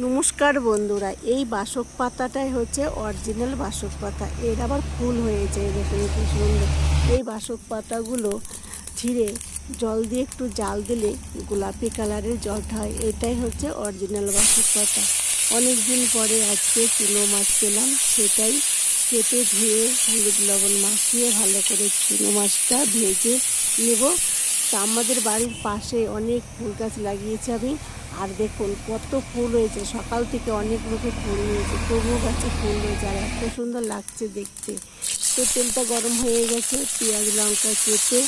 নমস্কার বন্ধুরা, এই বাসক পাতাটাই হচ্ছে অরিজিনাল বাসক পাতা। এর আবার ফুল হয়েছে দেখুন কি সুন্দর। এই বাসক পাতাগুলো ছিঁড়ে জল দিয়ে একটু জাল দিলে গোলাপি কালারের জলটা হয়। এটাই হচ্ছে অরিজিনাল বাসক পাতা। অনেক দিন পরে আজকে চুনো মাছ পেলাম, সেটাই কেটে ধুয়ে হলুদ লবণ মাখিয়ে ভালো করে চুনো মাছটা ভেজে নেব। তা আমাদের বাড়ির পাশে অনেক ফুল গাছ লাগিয়েছি আমি। আর দেখুন, কত ফুল হয়েছে। সকাল থেকে অনেক লোকে ফুল হয়েছে তবুও গাছে ফুল হয়েছে। আর এত সুন্দর লাগছে দেখতে। তো তেলটা গরম হয়ে গেছে, পেঁয়াজ, লঙ্কা কেটে,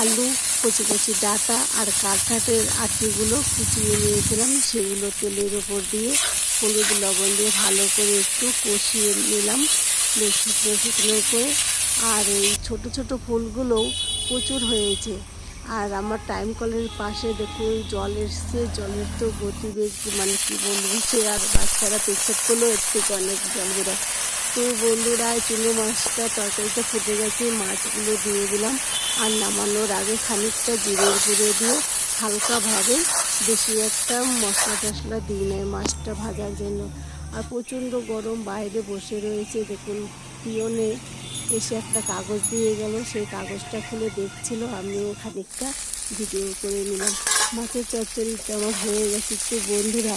আলু, কচি কচি ডাটা আর কাঠাটের আটিগুলো কুচিয়ে নিয়েছিলাম। সেগুলো তেলের ওপর দিয়ে হলুদ লবণ দিয়ে ভালো করে একটু কষিয়ে নিলাম। শুকনো শুকনো করে। আর এই ছোট ছোট ফুলগুলোও প্রচুর হয়েছে। আর আমার টাইম কলের পাশে দেখুন, জল এসছে, জলের তো গতিবেগ মানে কি বলব, সে আর বাচ্চারা পেছাব করলেও এর থেকে অনেক জল বেরোয়। তো বন্ধুরা চুনো মাছটা তরকারিটা ফুটে গেছে, মাছগুলো দিয়ে দিলাম আর নামানোর আগে খানিকটা জিরের গুঁড়ো দিয়ে হালকাভাবে বেশি একটা মশলা টশলা দিই নেয় মাছটা ভাজার জন্য। আর প্রচণ্ড গরম বাইরে বসে রয়েছে, দেখুন পিয়নে এসে একটা কাগজ দিয়ে গেল। সেই কাগজটা খুলে দেখছিল, আমিও খানিকটা ভিডিও করে নিলাম। মাছের চচ্চড়িটা আমার হয়ে গেছে। তো বন্ধুরা,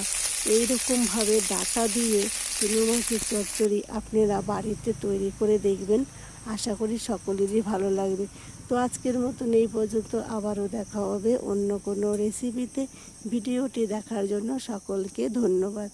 এইরকমভাবে ডাটা দিয়ে চুনো মাছের চচ্চড়ি আপনারা বাড়িতে তৈরি করে দেখবেন। আশা করি সকলেরই ভালো লাগবে। তো আজকের মতন এই পর্যন্ত আবারও দেখা হবে অন্য কোনো রেসিপিতে ভিডিওটি দেখার জন্য সকলকে ধন্যবাদ।